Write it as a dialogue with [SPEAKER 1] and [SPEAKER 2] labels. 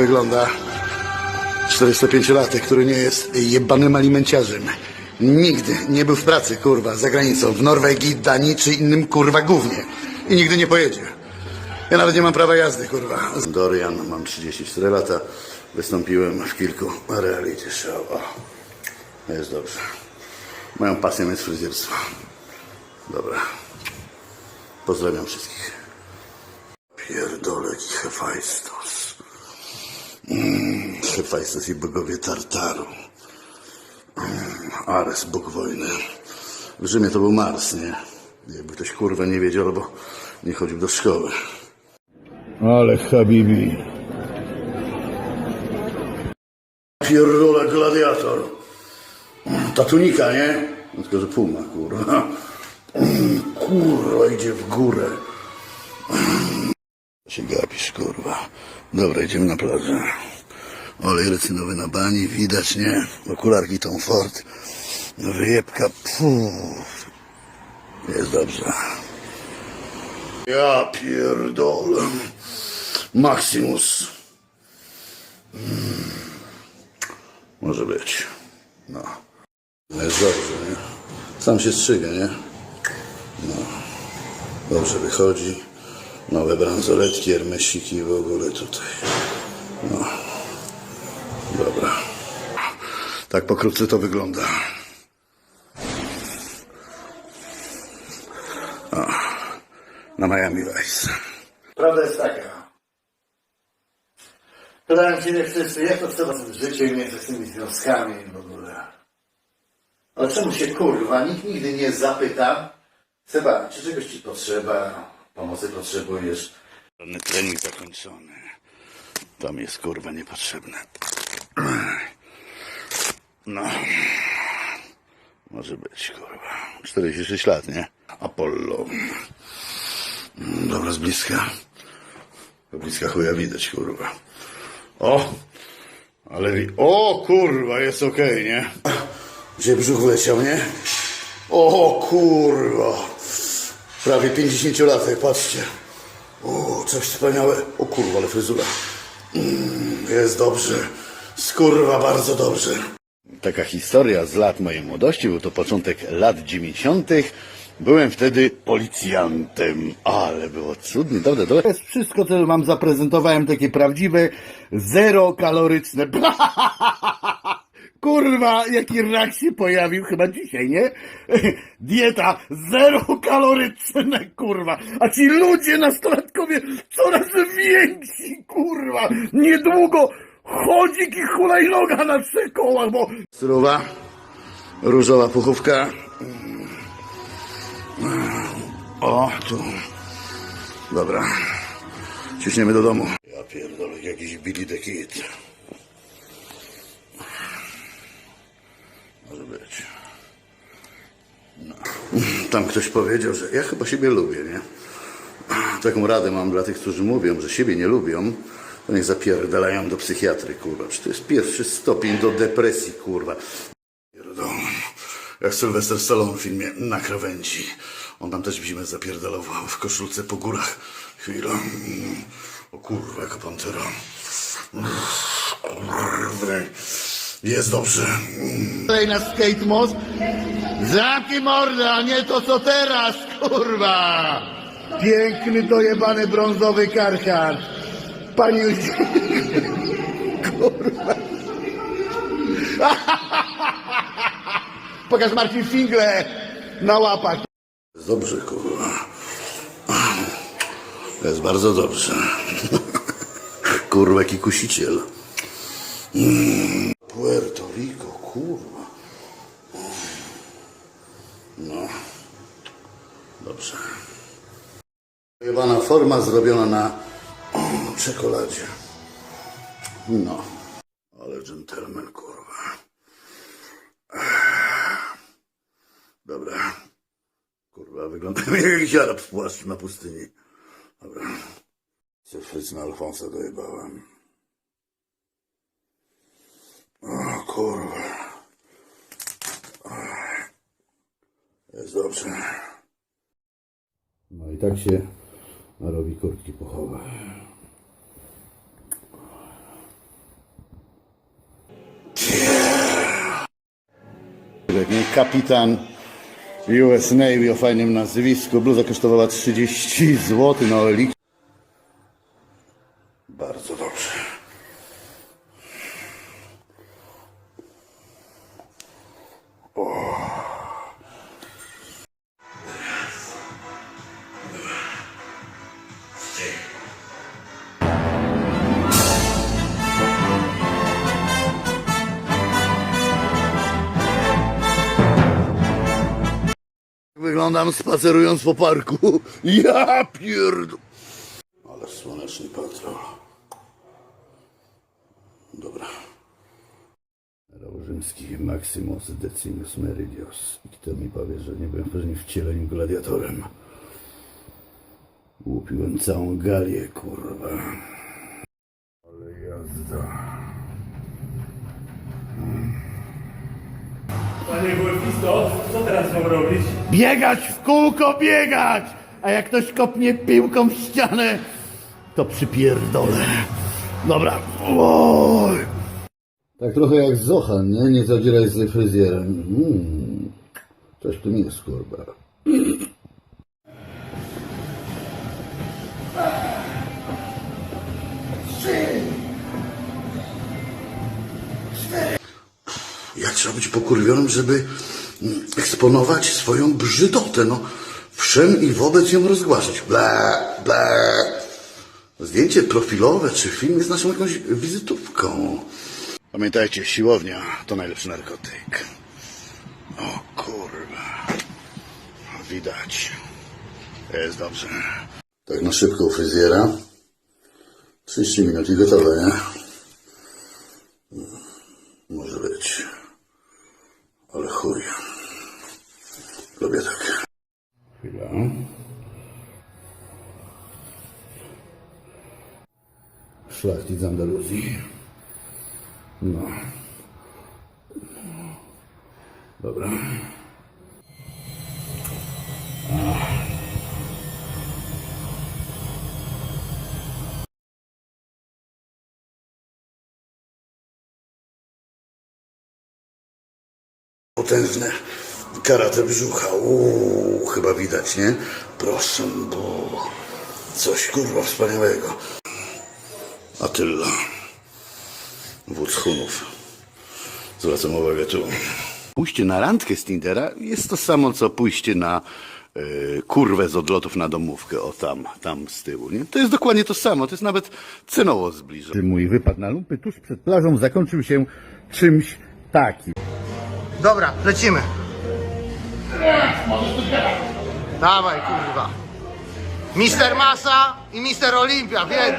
[SPEAKER 1] wygląda 405-latek, który nie jest jebanym alimenciarzem. Nigdy nie był w pracy, kurwa, za granicą, w Norwegii, Danii czy innym, kurwa, głównie. I nigdy nie pojedzie. Ja nawet nie mam prawa jazdy, kurwa. Dorian, mam 34 lata. Wystąpiłem w kilku reality show. O, jest dobrze. Moją pasją jest fryzjerstwo. Dobra. Pozdrawiam wszystkich. Pierdolek Hefajstos. Mm, Hefajstos i bogowie Tartaru. Mm, Ares, bóg wojny. W Rzymie to był Mars, nie? Jakby ktoś kurwa nie wiedział, albo nie chodził do szkoły. Ale Habibi. Pierdolę gladiator. Ta tunika, nie? No Tylko, że puma, kurwa. Kurwa, idzie w górę. się gapisz, kurwa. Dobra, idziemy na plażę. Olej recynowy na bani, widać, nie? Okularki Tom Ford. Wyjebka, puf. Jest dobrze. Ja pierdolę. Maximus. Mm. Może być. No. Jest dobrze, nie? Sam się strzyga, nie? No. Dobrze wychodzi. Nowe bransoletki, hermesiki w ogóle tutaj. No. Dobra. Tak pokrótce to wygląda. O, na Miami Vice.
[SPEAKER 2] Prawda jest taka. Pytałem ciebie wszyscy, jak to trzeba sobie życie między tymi związkami w ogóle. Ale czemu się kurwa, nikt nigdy nie zapyta, Seba, czy czegoś ci potrzeba, pomocy potrzebujesz?
[SPEAKER 1] Żadny trening zakończony. To mi jest kurwa niepotrzebne. No. Może być kurwa. 46 lat, nie? Apollo. Dobra, z bliska. Z bliska chuja widać, kurwa. O! Ale wi- O, kurwa, jest okej, nie? Gdzie brzuch wleciał, nie? O, kurwa. Prawie 50 latek, patrzcie. O, coś wspaniałe. O kurwa, ale fryzura. Mm, jest dobrze. Skurwa, bardzo dobrze. Taka historia z lat mojej młodości, był to początek lat 90. Byłem wtedy policjantem, ale było cudnie, dobre, dobre.
[SPEAKER 3] To jest wszystko, co wam zaprezentowałem, takie prawdziwe, zero kaloryczne. Kurwa, jaki rak się pojawił chyba dzisiaj, nie? Dieta zero kaloryczne, kurwa. A ci ludzie nastolatkowie coraz więksi, kurwa. Niedługo chodzik i hulajnoga na trzech kołach, bo
[SPEAKER 1] Surowa, różowa puchówka. O, tu. Dobra. Ciśniemy do domu. Ja pierdolę, jakiś Billy the Kid. Może być. No. Tam ktoś powiedział, że ja chyba siebie lubię, nie? Taką radę mam dla tych, którzy mówią, że siebie nie lubią, to niech zapierdalają do psychiatry, kurwa. Czy to jest pierwszy stopień do depresji, kurwa. Jak Sylwester Stallone w filmie Na krawędzi. On tam też w zimę zapierdalował w koszulce po górach. Chwila. O kurwa, jaka pantera. Kurwa. Jest dobrze.
[SPEAKER 3] Tutaj na skate most. Zamknij mordę, a nie to co teraz, kurwa! Piękny, dojebany brązowy karkar. Pani kurwa. Pokaż Marcin Fingle na łapach.
[SPEAKER 1] Jest dobrze, kurwa. Jest bardzo dobrze. Kurwa, jaki kusiciel. Mm. Puerto Rico, kurwa. No. Dobrze. Jebana forma zrobiona na czekoladzie. No. Ale dżentelmen, kurwa. Dobra. Kurwa, wygląda jak Arab w płaszczu na pustyni. Dobra. Se fryc na Alfonsa dojebałem. kurwa. Jest dobrze. No i tak się robi kurtki pochowa. Nie? Kapitan US Navy o fajnym nazwisku. Bluza kosztowała 30 zł na no, Bardzo dobrze. Wyglądam spacerując po parku. Ja pierd... Ale słoneczny patrol. Dobra. Rzymski Maximus Decimus Meridius. I kto mi powie, że nie byłem pewnie wcieleniem gladiatorem. Łupiłem całą galię, kurwa. Ale jazda.
[SPEAKER 4] Panie golfisto, co teraz mam robić?
[SPEAKER 3] Biegać w kółko, biegać! A jak ktoś kopnie piłką w ścianę, to przypierdolę. Dobra. Oj.
[SPEAKER 1] Tak trochę jak Zochan, nie? Nie zadzieraj z fryzjerem. Mm. Coś tu jest, kurwa. Jak trzeba być pokurwionym, żeby eksponować swoją brzydotę, no. Wszem i wobec ją rozgłaszać. Ble, ble. Zdjęcie profilowe czy film jest naszą jakąś wizytówką. Pamiętajcie, siłownia to najlepszy narkotyk. O kurwa. Widać. Jest dobrze. Tak na szybko u fryzjera. 30 minut i gotowe, nie? Może być. Ale chuj. Lubię tak. Chwila. Szlachcic z Andaluzji. No. Dobra. Potężne karate brzucha. Uuu, chyba widać, nie? Proszę, bo coś kurwa wspaniałego. Attila. Wódz Hunów. Zwracam uwagę tu. Pójście na randkę z Tindera jest to samo, co pójście na y, kurwę z odlotów na domówkę. O tam, tam z tyłu. Nie? To jest dokładnie to samo. To jest nawet cenowo zbliżone. Mój wypad na lumpy tuż przed plażą zakończył się czymś takim.
[SPEAKER 5] Dobra, lecimy. Dawaj, kurwa. Mister Masa i Mister Olimpia w jednym.